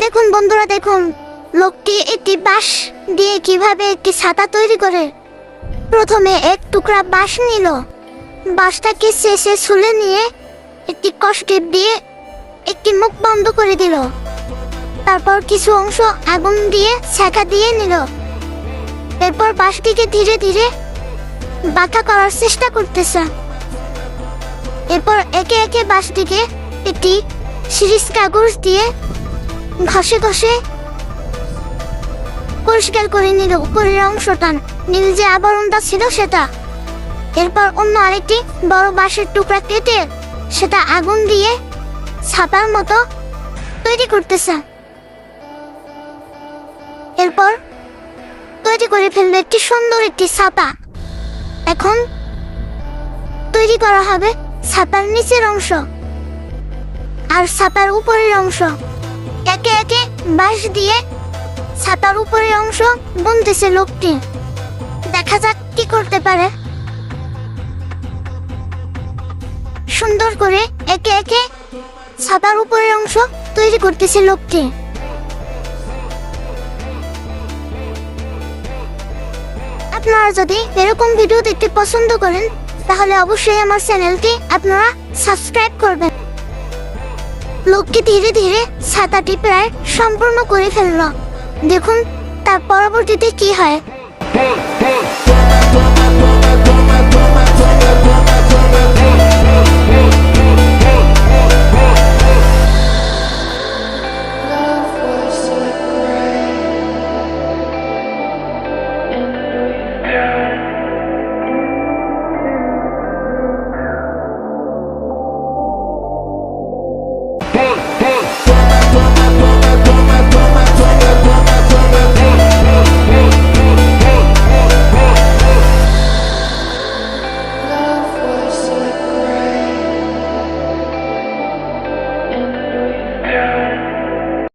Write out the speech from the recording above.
দেখুন বন্ধুরা, দেখুন। লোকটি একটি বাঁশ দিয়ে কীভাবে একটি ছাতা তৈরি করে। প্রথমে এক টুকরা বাঁশ নিল। বাঁশটাকে শেষে ছুলে নিয়ে একটি কষ্টেপ দিয়ে একটি মুখ বন্ধ করে দিল। তারপর কিছু অংশ আগুন দিয়ে ছেঁকা দিয়ে নিল। এরপর বাঁশটিকে ধীরে ধীরে বাঁকা করার চেষ্টা করতেছে। এরপর একে একে বাঁশটিকে একটি সিরিজ কাগজ দিয়ে ঘষে ঘষে পরিষ্কার করে নিল উপরের অংশটা। নীল যে আবরণটা ছিল সেটা। এরপর অন্য আরেকটি বড় বাঁশের টুকরা কেটে সেটা আগুন দিয়ে ছাপার মতো তৈরি করতেছে। এরপর তৈরি করে ফেলল একটি সুন্দর একটি ছাপা। এখন তৈরি করা হবে ছাপার নিচের অংশ আর ছাপার উপরের অংশ। একে একে বাঁশ দিয়ে ছাতার উপরের অংশ বুনতেছে লোকটি। দেখা যাক কি করতে পারে। সুন্দর করে একে একে ছাতার উপরের অংশ তৈরি করতেছে লোকটি। আপনারা যদি এরকম ভিডিও দেখতে পছন্দ করেন, তাহলে অবশ্যই আমার চ্যানেলটি আপনারা সাবস্ক্রাইব করবেন। লোকটি ধীরে ধীরে ছাতাটি প্রায় সম্পূর্ণ করে ফেলল দেখুন তার পরবর্তীতে কি হয়.